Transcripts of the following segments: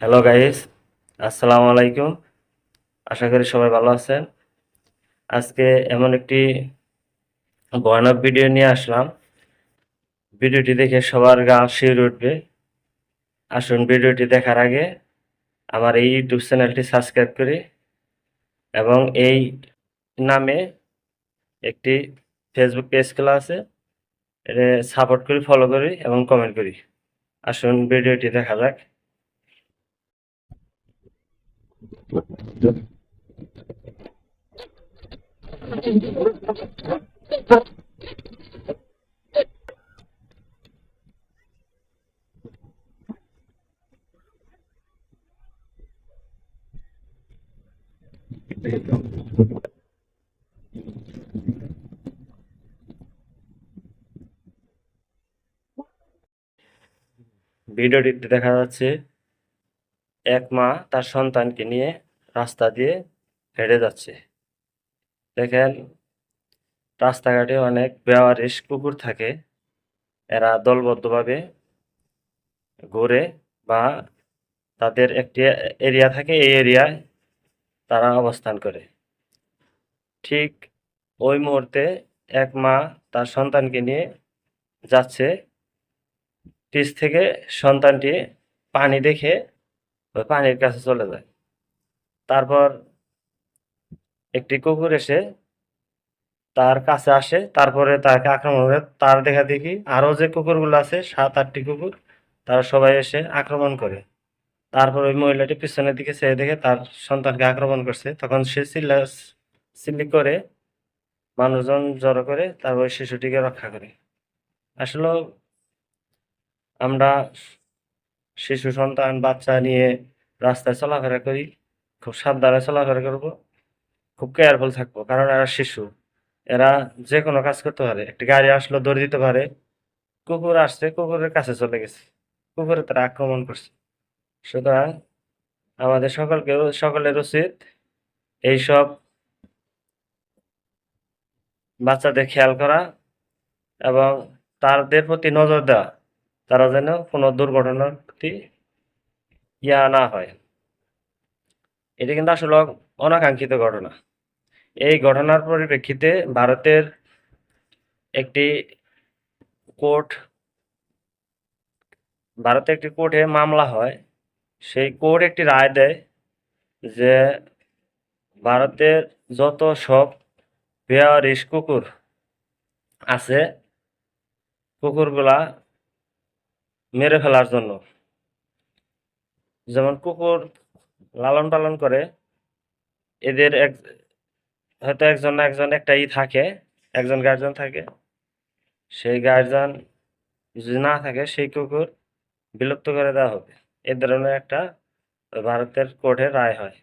Hello guys আসসালামু আলাইকুম আশা করি সবাই ভালো আছেন। আজকে এমন একটি ভয়ানক ভিডিও নিয়ে আসলাম। ভিডিওটি দেখে সবার গা শিউরে উঠবে। আসুন ভিডিওটি দেখার আগে আমার এই ইউটিউব চ্যানেলটি সাবস্ক্রাইব করি এবং এই নামে একটি ফেসবুক পেজ খোলা আছে। এটা সাপোর্ট করি ফলো করি এবং কমেন্ট করি। আসুন ভিডিওটি দেখা যাক। ভিডিওটিতে দেখা যাচ্ছে। এক মা তার সন্তানকে নিয়ে রাস্তা দিয়ে হেঁটে যাচ্ছে। দেখেন, রাস্তাঘাটে অনেক বেওয়ারিশ কুকুর থাকে। এরা দলবদ্ধভাবে ঘুরে বা তাদের একটি এরিয়া থাকে, এই এরিয়ায় তারা অবস্থান করে। ঠিক ওই মুহূর্তে এক মা তার সন্তানকে নিয়ে যাচ্ছে। পিছ থেকে সন্তানটি পানি দেখে পানির কাছে চলে যায়। তারপর একটি কুকুর এসে তার কাছে আসে, তারপরে তাকে আক্রমণ করে। তার দেখা দেখি আরও যে কুকুরগুলো আছে, সাত, আটটি কুকুর, তারা সবাই এসে আক্রমণ করে। তারপর ওই মহিলাটি পিছনের দিকে চেয়ে দেখে তার সন্তানকে আক্রমণ করছে। তখন সে চিল্লা, চিল্লি করে মানুষজন জড়ো করে তারপর শিশুটিকে রক্ষা করে। আসলে আমরা শিশু, সন্তান, বাচ্চা নিয়ে রাস্তায় চলাফেরা করি, খুব সাবধানে চলাফেরা করব, খুব কেয়ারফুল থাকব, কারণ এরা শিশু। এরা যে কোনো কাজ করতে পারে। একটি গাড়ি আসলো, দৌড়ে দিতে পারে। কুকুর আসছে, কুকুরের কাছে চলে গেছে। কুকুরে তারা আক্রমণ করছে। সুতরাং আমাদের সকলকে, সকলের উচিত এইসব বাচ্চাদের খেয়াল করা এবং তাদের প্রতি নজর দেওয়া। তারা যেন কোনো দুর্ঘটনার প্রতি ইয়া না হয়। এটা কিন্তু আসলে অনাকাঙ্ক্ষিত ঘটনা। এই ঘটনার পরিপ্রেক্ষিতে ভারতের একটি কোর্ট ভারতের একটি কোর্টে মামলা হয়। সেই কোর্ট একটি রায় দেয় যে ভারতের যত সব বেয়ারিশ কুকুর আছে, কুকুরগুলা মেরে ফেলার জন্য। যেমন কুকুর লালন পালন করে, এদের এক, হয়তো একজন একজন একটা ই থাকে, একজন গার্জিয়ান থাকে। সেই গার্জিয়ান যদি না থাকে, সেই কুকুর বিলুপ্ত করে দেওয়া হবে। এ ধরনের একটা ভারতের কোর্টে রায় হয়।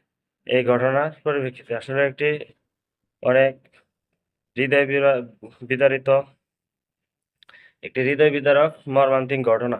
এই ঘটনার পরিপ্রেক্ষিতে আসলে একটি অনেক হৃদয় বিদারিত, একটি হৃদয় বিদারক মর্মান্তিক ঘটনা।